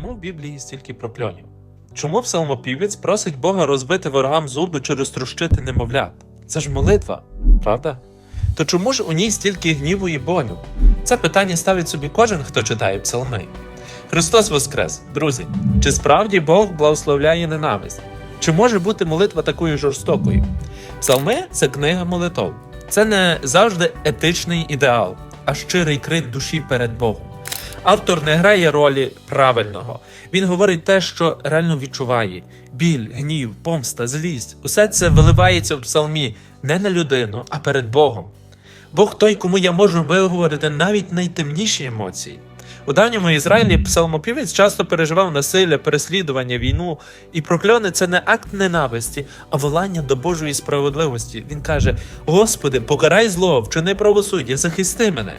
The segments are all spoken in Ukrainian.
Чому в Біблії стільки прокльонів? Чому псалмопівець просить Бога розбити ворогам зуби чи розтрощити немовлят? Це ж молитва, правда? То чому ж у ній стільки гніву і болю? Це питання ставить собі кожен, хто читає псалми. Христос Воскрес, друзі, чи справді Бог благословляє ненависть? Чи може бути молитва такою жорстокою? Псалми це книга молитов. Це не завжди етичний ідеал, а щирий крик душі перед Богом. Автор не грає ролі правильного. Він говорить те, що реально відчуває: біль, гнів, помста, злість. Усе це виливається в псалмі не на людину, а перед Богом. Бог той, кому я можу виговорити навіть найтемніші емоції. У давньому Ізраїлі псалмопівець часто переживав насилля, переслідування, війну, і прокльони це не акт ненависті, а волання до Божої справедливості. Він каже: Господи, покарай зло, вчини правосуддя, захисти мене.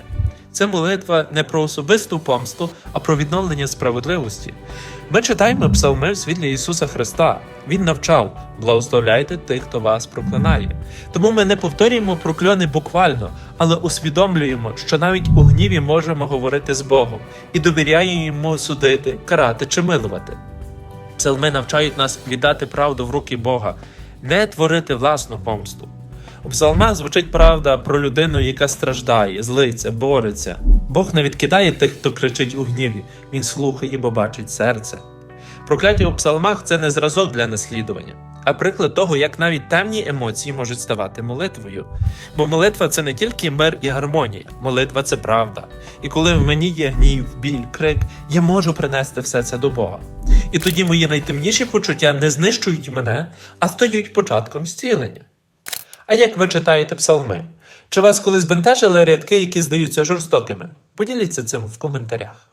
Це молитва не про особисту помсту, а про відновлення справедливості. Ми читаємо псалми в світлі Ісуса Христа. Він навчав благословляйте тих, хто вас проклинає. Тому ми не повторюємо прокльони буквально, але усвідомлюємо, що навіть у гніві можемо говорити з Богом і довіряємо йому судити, карати чи милувати. Псалми навчають нас віддати правду в руки Бога, не творити власну помсту. У псалмах звучить правда про людину, яка страждає, злиться, бореться. Бог не відкидає тих, хто кричить у гніві, він слухає, бо бачить серце. Прокляття у псалмах це не зразок для наслідування, а приклад того, як навіть темні емоції можуть ставати молитвою. Бо молитва це не тільки мир і гармонія, молитва це правда. І коли в мені є гнів, біль, крик, я можу принести все це до Бога. І тоді мої найтемніші почуття не знищують мене, а стають початком зцілення. А як ви читаєте псалми? Чи вас колись бентежили рядки, які здаються жорстокими? Поділіться цим в коментарях.